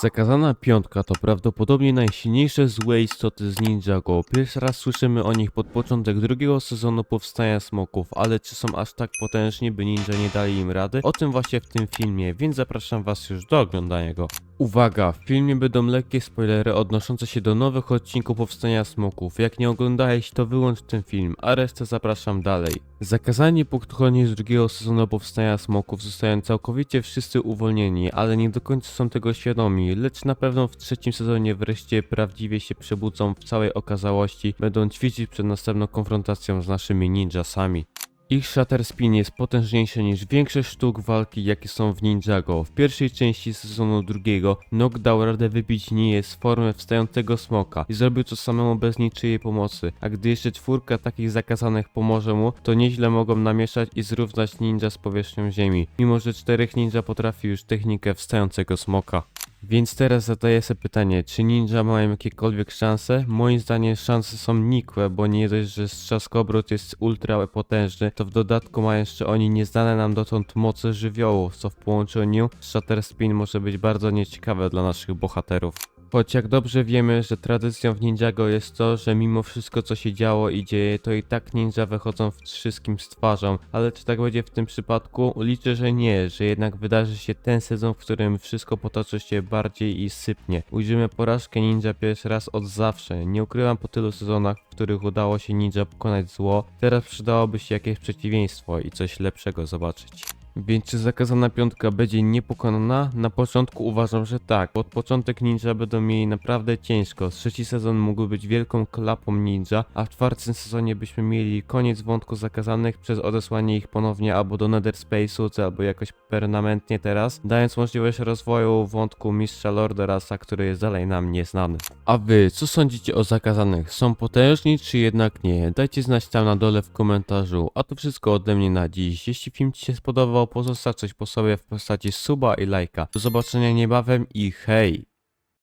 Zakazana piątka to prawdopodobnie najsilniejsze złe istoty z Ninjago. Pierwszy raz słyszymy o nich pod początek drugiego sezonu powstania smoków, ale czy są aż tak potężni, by ninja nie dali im rady? O tym właśnie w tym filmie, więc zapraszam was już do oglądania go. Uwaga, w filmie będą lekkie spoilery odnoszące się do nowych odcinków powstania smoków. Jak nie oglądałeś, to wyłącz ten film, a resztę zapraszam dalej. Zakazani podchodni z drugiego sezonu powstania smoków zostają całkowicie wszyscy uwolnieni, ale nie do końca są tego świadomi, lecz na pewno w trzecim sezonie wreszcie prawdziwie się przebudzą w całej okazałości, będą ćwiczyć przed następną konfrontacją z naszymi ninjasami. Ich Shatter Spin jest potężniejszy niż większość sztuk walki, jakie są w Ninjago. W pierwszej części sezonu drugiego Nock dał radę wybić Nię z formy wstającego smoka i zrobił to samemu bez niczyjej pomocy, a gdy jeszcze czwórka takich zakazanych pomoże mu, to nieźle mogą namieszać i zrównać ninja z powierzchnią ziemi, mimo że czterech ninja potrafi już technikę wstającego smoka. Więc teraz zadaję sobie pytanie, czy ninja mają jakiekolwiek szanse? Moim zdaniem szanse są nikłe, bo nie dość, że strzaskobrót jest ultra potężny, to w dodatku mają jeszcze oni nieznane nam dotąd moce żywiołu, co w połączeniu z Shatter Spin może być bardzo nieciekawe dla naszych bohaterów. Choć jak dobrze wiemy, że tradycją w Ninjago jest to, że mimo wszystko co się działo i dzieje, to i tak ninja wychodzą wszystkim z twarzą. Ale czy tak będzie w tym przypadku? Liczę, że nie, że jednak wydarzy się ten sezon, w którym wszystko potoczy się bardziej i sypnie. Ujrzymy porażkę ninja pierwszy raz od zawsze. Nie ukrywam po tylu sezonach, w których udało się ninja pokonać zło, teraz przydałoby się jakieś przeciwieństwo i coś lepszego zobaczyć. Więc czy zakazana piątka będzie niepokonana? Na początku uważam, że tak. Od początek ninja będą mieli naprawdę ciężko. Trzeci sezon mógł być wielką klapą ninja, a w czwartym sezonie byśmy mieli koniec wątku zakazanych przez odesłanie ich ponownie albo do Nether Space'u, albo jakoś permanentnie teraz, dając możliwość rozwoju wątku mistrza Lorderasa, który jest dalej nam nieznany. A wy, co sądzicie o zakazanych? Są potężni czy jednak nie? Dajcie znać tam na dole w komentarzu. A to wszystko ode mnie na dziś. Jeśli film ci się pozostaw coś po sobie w postaci suba i lajka. Do zobaczenia niebawem i hej!